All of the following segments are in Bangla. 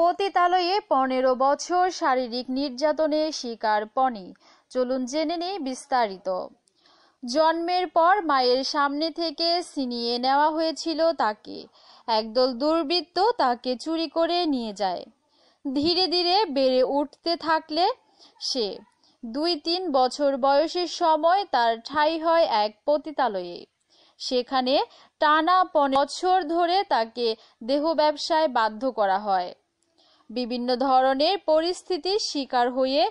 পতিতালয়ে পনেরো বছর শারীরিক নির্যাতনের শিকার পনি চলুন জেনে নেই বিস্তারিত। জন্মের পর মায়ের সামনে থেকে ছিনিয়ে নেওয়া হয়েছিল তাকে। একদল দুর্বৃত্ত তাকে চুরি করে নিয়ে যায়। ধীরে ধীরে বেড়ে উঠতে থাকলে সে। দুই তিন বছর বয়সের সময় তার ঠাঁই হয় এক পতিতালয়ে। সেখানে টানা বছর ধরে তাকে দেহ ব্যবসায় বাধ্য করা হয়। বিভিন্ন ধরনের পরিস্থিতির শিকার হয়ে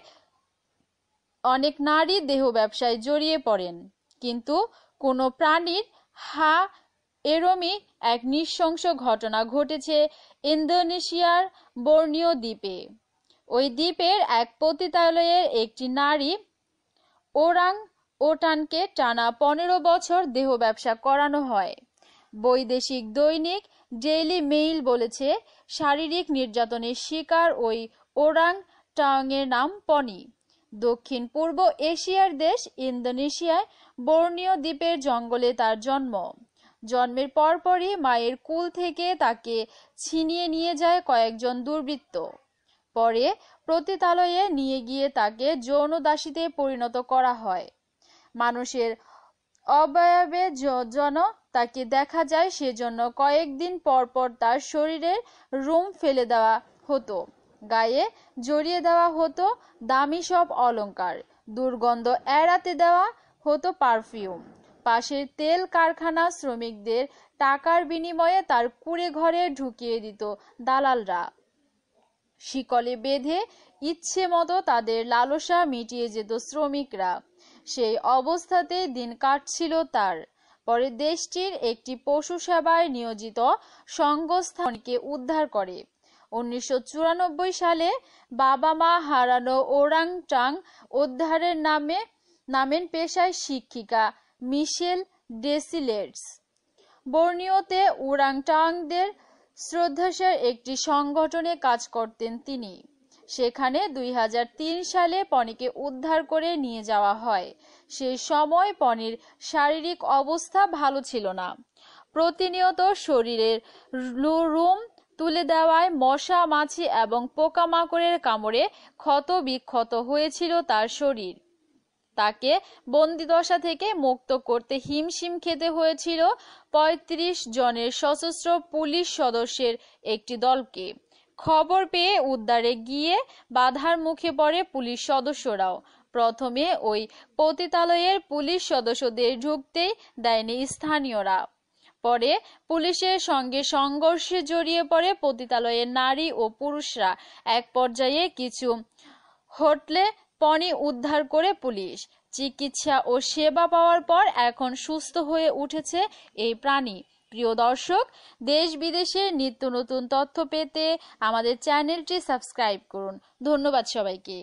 অনেক নারী দেহ ব্যবসায় জড়িয়ে পড়েন। কিন্তু কোনো প্রাণীর হা এরমই এক নৃশংস ঘটনা ঘটেছে ইন্দোনেশিয়ার বর্ণীয় দ্বীপে। ওই দ্বীপের এক পতিতালয়ের একটি নারী ওরাং ওটানকে টানা পনেরো বছর দেহ ব্যবসা করানো হয়। বৈদেশিক দৈনিক ডেইলি মেইল বলেছে, শারীরিক নির্যাতনের শিকার ওই ওরাং টাংয়ের নাম পনি। দক্ষিণ পূর্ব এশিয়ার দেশ ইন্দোনেশিয়ায় বর্ণীয় দ্বীপের জঙ্গলে তার জন্ম। জন্মের পরপরই মায়ের কুল থেকে তাকে ছিনিয়ে নিয়ে যায় কয়েকজন দুর্বৃত্ত। পরে প্রতিতালয়ে নিয়ে গিয়ে তাকে যৌন দাসীতে পরিণত করা হয়। মানুষের অবয়বে যেন তাকে দেখা যায় সেজন্য কয়েকদিন পর পর তার শরীরের রুম ফেলে দেওয়া হতো। গায়ে জড়িয়ে দেওয়া হতো দামি সব অলঙ্কার দুর্গন্ধ এড়াতে দেওয়া হতো পারফিউম। পাশের তেল কারখানা শ্রমিকদের টাকার বিনিময়ে তার কুড়ে ঘরে ঢুকিয়ে দিত দালালরা। শিকলে বেঁধে ইচ্ছে মতো তাদের লালসা মিটিয়ে যেত শ্রমিকরা। সেই অবস্থাতেই দিন কাটছিল তার। পরে দেশটির একটি পশু সেবায় নিয়োজিত সংস্থানকে উদ্ধার করে। উনিশশো চুরানব্বই সালে বাবা মা হারানো ওরাংটাং উদ্ধারের নামে নামেন পেশায় শিক্ষিকা মিশেল ডেসিলেটস। বর্নিওতে ওরাংটাংদের শ্রদ্ধাসার একটি সংগঠনে কাজ করতেন তিনি। সেখানে দুই হাজার তিন সালে পনিকে উদ্ধার করে নিয়ে যাওয়া হয়। সেই সময় পনির শারীরিক অবস্থা ভালো ছিল না। প্রতিনিয়ত শরীরের রুম তুলে দেওয়ায় মশা, মাছি এবং পোকামাকড়ের কামড়ে ক্ষত বিক্ষত হয়েছিল তার শরীর। তাকে বন্দিদশা থেকে মুক্ত করতে হিমশিম খেতে হয়েছিল। ৩৫ জনের সশস্ত্র পুলিশ সদস্যের একটি দলকে। খবর পেয়ে উদ্ধারে গিয়ে বাধার মুখে পড়ে পুলিশ সদস্যরাও। প্রথমে ওই পতিতালয়ের পুলিশ সদস্যদের ঢুকতেই দেয়নি স্থানীয়রা। পরে পুলিশের সঙ্গে সংঘর্ষে জড়িয়ে পড়ে পতিতালয়ের নারী ও পুরুষরা। এক পর্যায়ে কিছু হোটলে পনি উদ্ধার করে পুলিশ। চিকিৎসা ও সেবা পাওয়ার পর এখন সুস্থ হয়ে উঠেছে এই প্রাণী। প্রিয় দর্শক দেশ বিদেশের নিত্য নতুন তথ্য পেতে আমাদের চ্যানেলটি সাবস্ক্রাইব করুন। ধন্যবাদ সবাইকে।